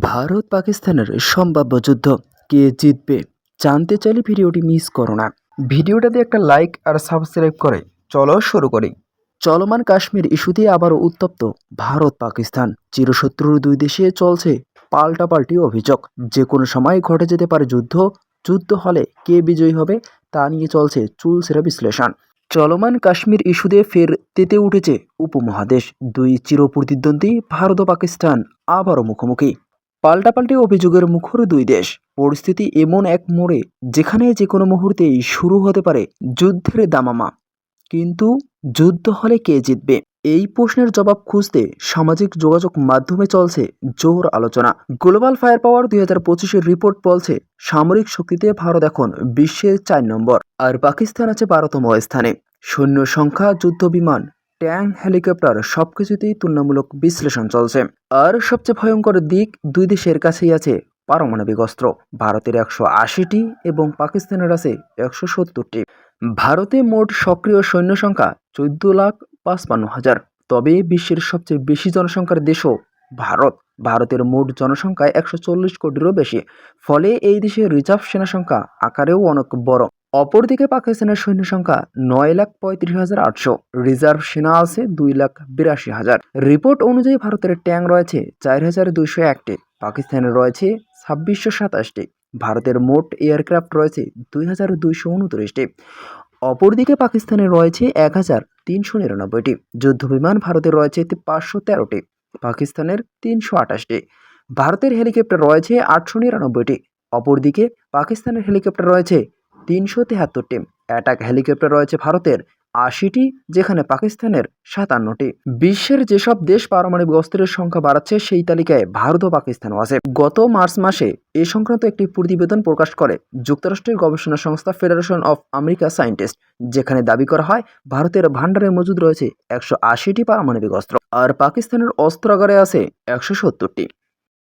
ভারত পাকিস্তানের সম্ভাব্য যুদ্ধ। কে জিতবে জানতে চাইলে ভিডিওটি মিস করো না। ভিডিওটাতে একটা লাইক আর সাবস্ক্রাইব করে। চলো শুরু করি। চলমান কাশ্মীর ইস্যুতে আবারও উত্তপ্ত ভারত পাকিস্তান। চিরশত্রুর দুই দেশে চলছে পাল্টাপাল্টি অভিযোগ। যে কোনো সময় ঘটে যেতে পারে যুদ্ধ। যুদ্ধ হলে কে বিজয়ী হবে তা নিয়ে চলছে চুলসেরা বিশ্লেষণ। চলমান কাশ্মীর ইস্যুতে ফের তেতে উঠেছে উপমহাদেশ। দুই চিরপ্রতিদ্বন্দ্বী ভারত ও পাকিস্তান আবারও মুখোমুখি। পাল্টাপাল্টি অভিযোগের মুখর দুই দেশ। পরিস্থিতি এমন এক মোড়ে যেখানে যে কোনো মুহূর্তেই শুরু হতে পারে যুদ্ধের দামামা। কিন্তু যুদ্ধ হলে কে জিতবে? এই প্রশ্নের জবাব খুঁজতে সামাজিক যোগাযোগ মাধ্যমে চলছে জোর আলোচনা। গ্লোবাল ফায়ার পাওয়ার দুই হাজার পঁচিশের রিপোর্ট বলছে, সামরিক শক্তিতে ভারত এখন বিশ্বের চার নম্বর, আর পাকিস্তান আছে বারোতম স্থানে। সৈন্য সংখ্যা, যুদ্ধ বিমান ট্যাঙ্ক, হেলিকপ্টার সবকিছুতেই তুলনামূলক বিশ্লেষণ চলছে। আর সবচেয়ে ভয়ঙ্কর দিক দুই দেশের কাছেই আছে পারমাণবিক অস্ত্র। ভারতের একশো আশিটি এবং পাকিস্তানের আছে একশো সত্তরটি। ভারতে মোট সক্রিয় সৈন্য সংখ্যা চোদ্দ লাখ পাঁচপান্ন হাজার। তবে বিশ্বের সবচেয়ে বেশি জনসংখ্যার দেশও ভারত। ভারতের মোট জনসংখ্যা একশো চল্লিশ কোটিরও বেশি। ফলে এই দেশের রিজার্ভ সেনা সংখ্যা আকারেও অনেক বড়। অপরদিকে পাকিস্তানের সৈন্য সংখ্যা নয় লাখ পঁয়ত্রিশ হাজার আটশো। রিজার্ভ সেনা আছে দুই লাখ বিরাশি হাজার। রিপোর্ট অনুযায়ী ভারতের ট্যাঙ্ক রয়েছে চার হাজার দুইশো একটি, পাকিস্তানের রয়েছে ছাব্বিশশো সাতাশটি। ভারতের মোট এয়ারক্রাফট রয়েছে দুই হাজার দুইশো উনত্রিশটি। অপরদিকে পাকিস্তানের রয়েছে এক হাজার তিনশো নিরানব্বইটি। যুদ্ধবিমান ভারতের রয়েছে পাঁচশো তেরোটি, পাকিস্তানের তিনশো আঠাশটি। ভারতের হেলিকপ্টার রয়েছে আটশো নিরানব্বইটি, অপরদিকে পাকিস্তানের হেলিকপ্টার রয়েছে তিনশো তেহাত্তরটি। অ্যাটাক হেলিকপ্টার রয়েছে ভারতের আশিটি, যেখানে পাকিস্তানের সাতান্নটি। বিশ্বের যেসব দেশ পারমাণবিক অস্ত্রের সংখ্যা বাড়াচ্ছে, সেই তালিকায় ভারত ও পাকিস্তানও আছে। গত মার্চ মাসে এ সংক্রান্ত একটি প্রতিবেদন প্রকাশ করে যুক্তরাষ্ট্রের গবেষণা সংস্থা ফেডারেশন অফ আমেরিকা সায়েন্টিস্ট, যেখানে দাবি করা হয়, ভারতের ভান্ডারে মজুদ রয়েছে একশো আশিটি পারমাণবিক অস্ত্র, আর পাকিস্তানের অস্ত্রাগারে আছে একশো সত্তরটি।